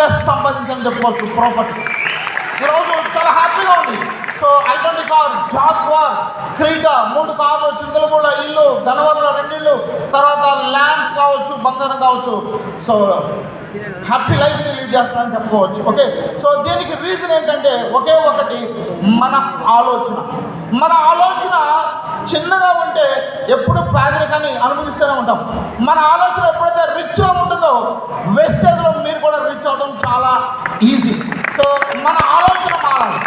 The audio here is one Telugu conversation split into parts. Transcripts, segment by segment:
ప్లస్ సంపాదించని చెప్పుకోవచ్చు ప్రాపర్టీ ఈరోజు చాలా హ్యాపీగా ఉంది. So i twenty car Jaguar Creta మూడు కార్లు చింతలపూడ ఇల్లు గనవరంలో రెండిళ్ళు తర్వాత ల్యాండ్స్ కావచ్చు బంగారం కావచ్చు. సో హ్యాపీ లైఫ్ని లీడ్ చేస్తానని చెప్పుకోవచ్చు. ఓకే సో దీనికి రీజన్ ఏంటంటే ఒకే ఒకటి మన ఆలోచన. మన ఆలోచన చిన్నగా ఉంటే ఎప్పుడు పేదరికాన్ని అనుభవిస్తూనే ఉంటాం. మన ఆలోచన ఎప్పుడైతే రిచ్గా ఉంటుందో వెస్టేజ్లో మీరు కూడా రిచ్ ఈజీ సో మన ఆలోచన మారాలి.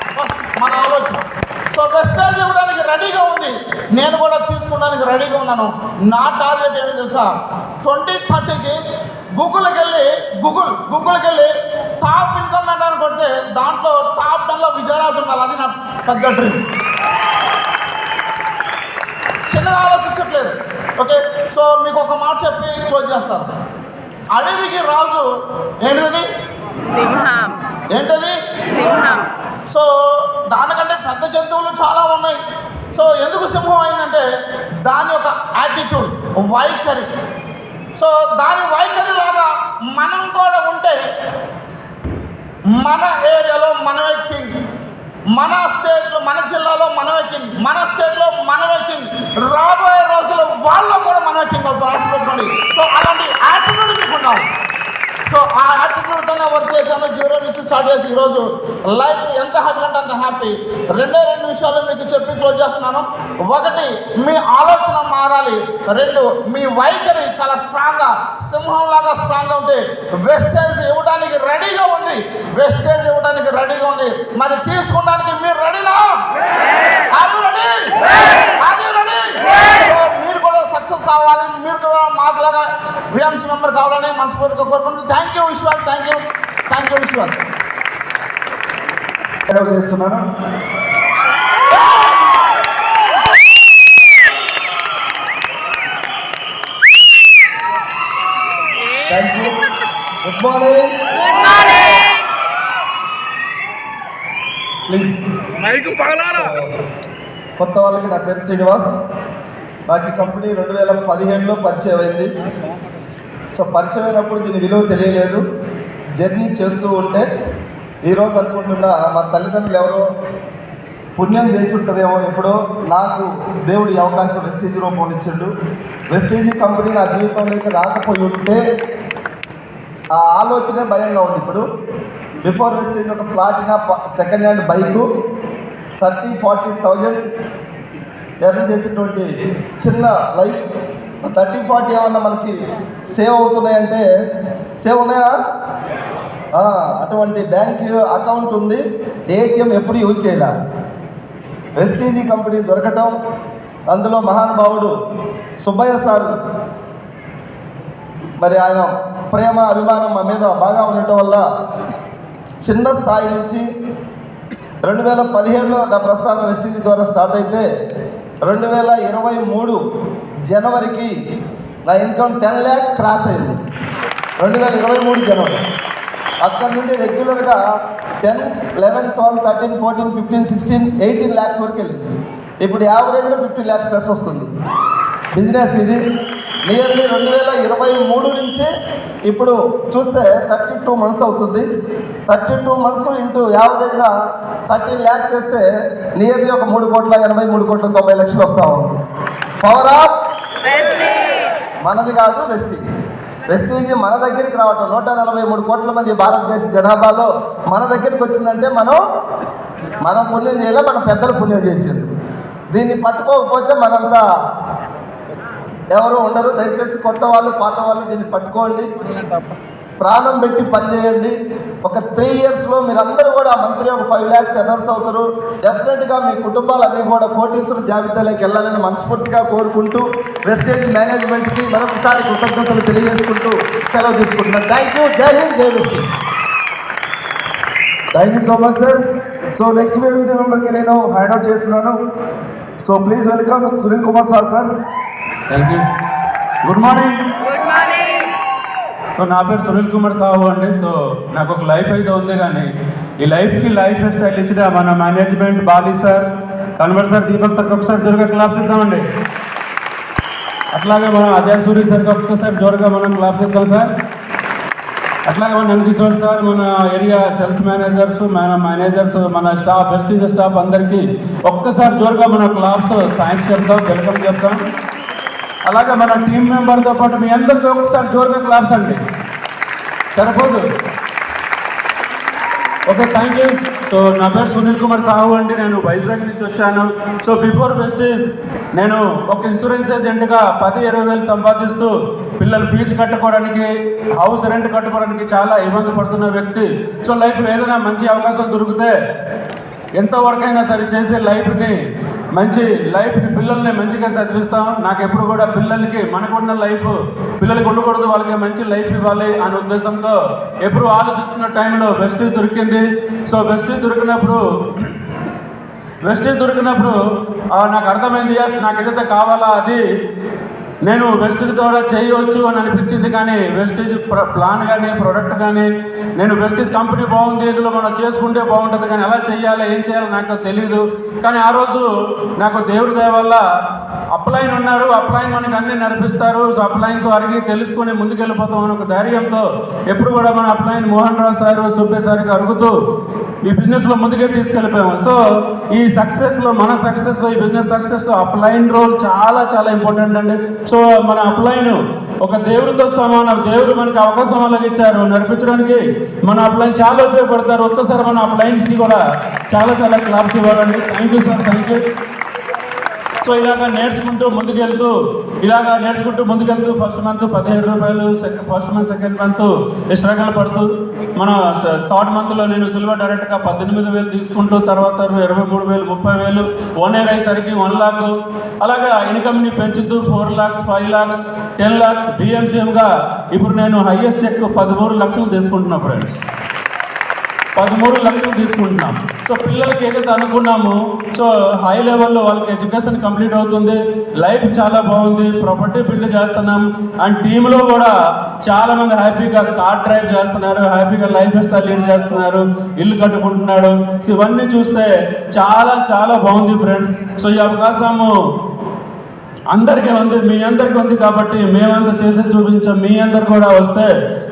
మన ఆలోచన. సో వెస్టేజ్ ఇవ్వడానికి రెడీగా ఉంది. నేను కూడా తీసుకోవడానికి రెడీగా ఉన్నాను. నా టార్గెట్ ఏంటి తెలుసా? ట్వంటీ థర్టీకి గూగుల్కి వెళ్ళి గూగుల్ గూగుల్కి వెళ్ళి టాప్ ఇన్కమ్ అని కొడితే దాంట్లో టాప్ టెన్లో విజయరాజు ఉండాలి అది నా పెద్ద డ్రీమ్ చిన్నగా ఆలోచించట్లేదు. ఓకే సో మీకు ఒక మాట చెప్పి క్లోజ్ చేస్తాను. అడవికి రాజు ఏంటిది సింహం. ఏంటది? సింహం. సో దానికంటే పెద్ద జంతువులు చాలా ఉన్నాయి. సో ఎందుకు సింహం అయిందంటే దాని యొక్క యాటిట్యూడ్ వైఖరి. సో దాని వైఖరి లాగా మనం కూడా ఉంటే మన ఏరియాలో మనమే కింగ్ మన స్టేట్లో మన జిల్లాలో మనమే కింగ్ మన స్టేట్లో మనమే కింగ్ రాబోయే రోజుల్లో వాళ్ళు కూడా మనమే కింగ్ అవుతారు. రాసి పెట్టుకోండి. సో అలాంటి యాటిట్యూడ్ మీకు ఉండాలి సో ఆ యాటిట్యూడ్తోనే వర్క్ చేశాను. జీరో నుంచి స్టార్ట్ చేసి ఈరోజు లైఫ్ ఎంత హ్యాపీ అంటే అంత హ్యాపీ రెండే రెండు విషయాలు మీకు చెప్పి క్లోజ్ చేస్తున్నాను. ఒకటి మీ ఆలోచన మారాలి. రెండు మీ వైఖరి చాలా స్ట్రాంగ్గా సింహంలాగా స్ట్రాంగ్గా ఉంటే వెస్టేజ్ ఇవ్వడానికి రెడీగా ఉంది. వెస్టేజ్ ఇవ్వడానికి రెడీగా ఉంది. మరి తీసుకోవడానికి మీరు రెడీనా మీరు కూడా సక్సెస్ కావాలి. మీరు మాకులాగా విఎంసీ మెంబర్ కావాలని మనస్ఫూర్తిగా కోరుకుంటూ thank you Vishwal. Thank you thank you Vishwal. చేస్తున్నాను thank you good morning good morning please mic పగలారా. కొత్త వాళ్ళకి నా పేరు శ్రీనివాస్. నాకు ఈ కంపెనీ రెండు వేల పదిహేడులో పరిచయం అయింది సో పరిచయం అయినప్పుడు దీని విలువ తెలియలేదు. జర్నీ చేస్తూ ఉంటే ఈరోజు అనుకుంటున్నా మా తల్లిదండ్రులు ఎవరో పుణ్యం చేస్తుంటారేమో ఎప్పుడో. నాకు దేవుడు అవకాశం వెస్టేజ్ రూపంలో ఇచ్చిండు. వెస్టేజ్ కంపెనీ నా జీవితంలోకి రాకపోయి ఉంటే ఆ ఆలోచనే భయంగా ఉంది ఇప్పుడు. బిఫోర్ వెస్టేజ్ ఒక Platina second hand bike thirty forty thousand earn చేసేటువంటి చిన్న లైఫ్ థర్టీ ఫార్టీ ఏమన్నా మనకి సేవ్ అవుతున్నాయంటే సేవ్ ఉన్నాయా? అటువంటి బ్యాంక్ అకౌంట్ ఉంది. ఏటీఎం ఎప్పుడు యూజ్ చేయాల? వెస్టీజీ కంపెనీ దొరకటం అందులో మహానుభావుడు సుబ్బయ్య సార్ మరి ఆయన ప్రేమ అభిమానం మా మీద బాగా ఉండటం వల్ల చిన్న స్థాయి నుంచి రెండు వేల పదిహేడులో నా ప్రస్థానం వెస్టీజీ ద్వారా స్టార్ట్ అయితే రెండు వేల ఇరవై మూడు జనవరికి నా ఇన్కమ్ టెన్ ల్యాక్స్ క్రాస్ అయింది. రెండు వేల ఇరవై మూడు జనవరి. అక్కడ నుండి రెగ్యులర్గా ten eleven twelve thirteen fourteen fifteen sixteen eighteen lakhs వరకు వెళ్ళింది. ఇప్పుడు యావరేజ్లో ఫిఫ్టీన్ ల్యాక్స్ ప్లస్ వస్తుంది. బిజినెస్ ఇది. నియర్లీ రెండు వేల ఇరవై మూడు నుంచి ఇప్పుడు చూస్తే థర్టీ టూ మంత్స్ అవుతుంది. థర్టీ టూ మంత్స్ ఇంటూ యావరేజ్గా థర్టీన్ ల్యాక్స్ వేస్తే నియర్లీ ఒక మూడు కోట్ల ఎనభై మూడు కోట్ల తొంభై లక్షలు వస్తూ ఉంది. పవర్ ఆఫ్ మనది కాదు వెస్టీజ్ వెస్టీజ్ మన దగ్గరికి రావటం. నూట నలభై మూడు కోట్ల మంది భారతదేశ జనాభాలో మన దగ్గరికి వచ్చిందంటే మనం మనం పుణ్యం చేయాలి? మన పెద్దలు పుణ్యం చేసేది. దీన్ని పట్టుకోకపోతే మనంతా ఎవరు ఉండరు దయచేసి కొత్త వాళ్ళు పాత వాళ్ళు దీన్ని పట్టుకోండి. ప్రాణం పెట్టి పనిచేయండి. ఒక త్రీ ఇయర్స్లో మీరందరూ కూడా మంత్రి ఒక ఫైవ్ ల్యాక్స్ ఎనర్స్ అవుతారు. డెఫినెట్గా మీ కుటుంబాలన్నీ కూడా కోటీశ్వర జాబితాలోకి వెళ్ళాలని మనస్ఫూర్తిగా కోరుకుంటూ వెస్టేజ్ మేనేజ్మెంట్కి మరొకసారి కృతజ్ఞతలు తెలియజేసుకుంటూ సెలవు తీసుకుంటున్నాను. Thank you Jai Hind Jai Vestige thank you so much sir so next వేవ్సీ మెంబర్కి నేను హ్యాండ్ అవుట్ చేస్తున్నాను. So please welcome Sunil Kumar sir sir thank you good morning good morning so నా పేరు సునీల్ కుమార్ సాహు అండి. సో నాకు ఒక లైఫ్ అయితే ఉంది కానీ ఈ లైఫ్కి లైఫ్ స్టైల్ ఇచ్చిన మన management Bali sir Kanwar sir Deepak సార్కి ఒకసారి జోరుగా క్లాప్స్ ఇద్దామండి అట్లాగే మనం అజయ్ సూరి సార్కి ఒక్కసారి జోరుగా మనం క్లాప్స్ ఇద్దాం సార్ అట్లాగే మన నందకిషోర్ సార్ మన ఏరియా సేల్స్ మేనేజర్స్ మన మేనేజర్స్ మన స్టాఫ్ బెస్టింగ్ స్టాఫ్ అందరికీ ఒక్కసారి జోరుగా మన క్లాస్తో థ్యాంక్స్ చెప్తాం వెల్కమ్ చెప్తాం. అలాగే మన టీం మెంబర్తో పాటు మీ అందరితో ఒకసారి జోరుగా క్లాప్స్ అండి. సరిపోదు? ఓకే థ్యాంక్ యూ సో నా పేరు సునీల్ కుమార్ సాహు అండి. నేను వైజాగ్ నుంచి వచ్చాను. సో బిఫోర్ వెస్టేజ్ నేను ఒక ఇన్సూరెన్స్ ఏజెంట్గా పది ఇరవై వేలు సంపాదిస్తూ పిల్లలు ఫీజు కట్టుకోవడానికి హౌస్ రెంట్ కట్టుకోవడానికి చాలా ఇబ్బంది పడుతున్న వ్యక్తి. సో లైఫ్లో ఏదైనా మంచి అవకాశం దొరికితే ఎంతవరకైనా సరే చేసే లైఫ్ని మంచి లైఫ్ని పిల్లల్ని మంచిగా చదివిస్తాం. నాకు ఎప్పుడు కూడా పిల్లలకి మనకున్న లైఫ్ పిల్లలకి ఉండకూడదు వాళ్ళకి మంచి లైఫ్ ఇవ్వాలి అనే ఉద్దేశంతో ఎప్పుడు ఆలోచిస్తున్న టైంలో బెస్ట్ దొరికింది. సో బెస్ట్ దొరికినప్పుడు వెస్టేజ్ దొరికినప్పుడు నాకు అర్థమైంది ఎస్ నాకు ఏదైతే కావాలా అది నేను వెస్టేజ్ ద్వారా చేయవచ్చు అని అనిపించింది కానీ వెస్టేజ్ ప్ర- ప్లాన్ కానీ ప్రోడక్ట్ కానీ నేను వెస్టేజ్ కంపెనీ బాగుంది ఇందులో మనం చేసుకుంటే బాగుంటుంది కానీ ఎలా చేయాలి ఏం చేయాలో నాకు తెలియదు కానీ ఆ రోజు నాకు దేవుడి దయ వల్ల అప్లైన్ ఉన్నారు అప్లైన్ మనకి అన్ని నడిపిస్తారు సో అప్లైన్తో అడిగి తెలుసుకొని ముందుకెళ్ళిపోతాం అని ఒక ధైర్యంతో ఎప్పుడు కూడా మన అప్లైన్ మోహన్ రావు సార్ సుబ్బే సార్కి అడుగుతూ ఈ బిజినెస్లో ముందుకే తీసుకెళ్ళిపోయాము సో ఈ సక్సెస్లో మన సక్సెస్లో ఈ బిజినెస్ సక్సెస్లో అప్లైన్ రోల్ చాలా చాలా ఇంపార్టెంట్ అండి. సో మన అప్లైన్ ఒక దేవుడితో సమానం దేవుడు మనకి అవకాశం అలాగిచ్చారు నడిపించడానికి మన అప్లైన్ చాలా ఉపయోగపడతారు. ఒక్కసారి మన అప్లైన్స్కి కూడా చాలా చాలా క్లాప్స్ ఇవ్వాలండి. Thank you sir thank you so ఇలాగ నేర్చుకుంటూ ముందుకెళ్తూ ఇలాగ నేర్చుకుంటూ ముందుకెళ్తూ ఫస్ట్ మంత్ పదిహేడు రూపాయలు second first month second month struggle పడుతూ మన థర్డ్ మంత్లో నేను సిల్వర్ డైరెక్ట్గా పద్దెనిమిది వేలు తీసుకుంటూ తర్వాత ఇరవై మూడు వేలు ముప్పై వేలు వన్ ఇయర్ అయ్యేసరికి వన్ లాక్. అలాగా ఇన్కమ్ని పెంచుతూ four lakhs five lakhs ten lakhs బిఎంసీఎంగా ఇప్పుడు నేను హైయెస్ట్ చెక్ పదమూడు లక్షలు తీసుకుంటున్నా ఫ్రెండ్స్. పదమూడు లక్షలు తీసుకుంటున్నాం. సో పిల్లలకి ఏదైతే అనుకున్నామో సో హై లెవెల్లో వాళ్ళకి ఎడ్యుకేషన్ కంప్లీట్ అవుతుంది. లైఫ్ చాలా బాగుంది. ప్రాపర్టీ బిల్డ్ చేస్తున్నాం. అండ్ టీంలో కూడా చాలా మంది హ్యాపీగా కార్ డ్రైవ్ చేస్తున్నారు. హ్యాపీగా లైఫ్ స్టైల్ లీడ్ చేస్తున్నారు. ఇల్లు కట్టుకుంటున్నాడు. సో ఇవన్నీ చూస్తే చాలా చాలా బాగుంది ఫ్రెండ్స్ సో ఈ అవకాశము అందరికీ ఉంది. మీ అందరికీ ఉంది కాబట్టి మేమంతా చేసి చూపించాం. మీ అందరు కూడా వస్తే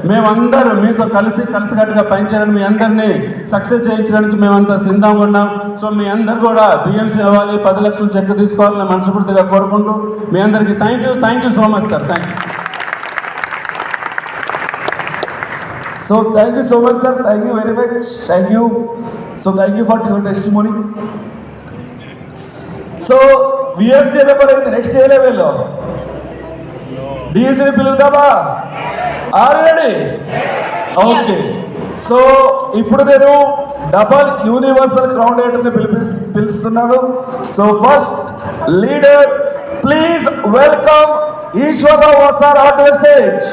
మేమందరూ మీతో కలిసి కలిసికట్టుగా పనిచేయడానికి మీ అందరినీ సక్సెస్ చేయించడానికి మేమంతా సిద్ధంగా ఉన్నాం. సో మీ అందరు కూడా బిఎంసీ అవ్వాలి పది లక్షలు చెక్ తీసుకోవాలని మనస్ఫూర్తిగా కోరుకుంటూ మీ అందరికీ thank you thank you so much sir thank you so thank you so much sir thank you very much thank you so thank you you your your morning so VMC అయినప్పుడు నెక్స్ట్ ఏ లెవెల్లో డిఎస్సీ పిలుద్దామా ఆల్రెడీ ఓకే సో ఇప్పుడు నేను డబల్ యూనివర్సల్ క్రౌన్ని పిలిపి పిలుస్తున్నాను. So first leader please welcome Eswararao sir the stage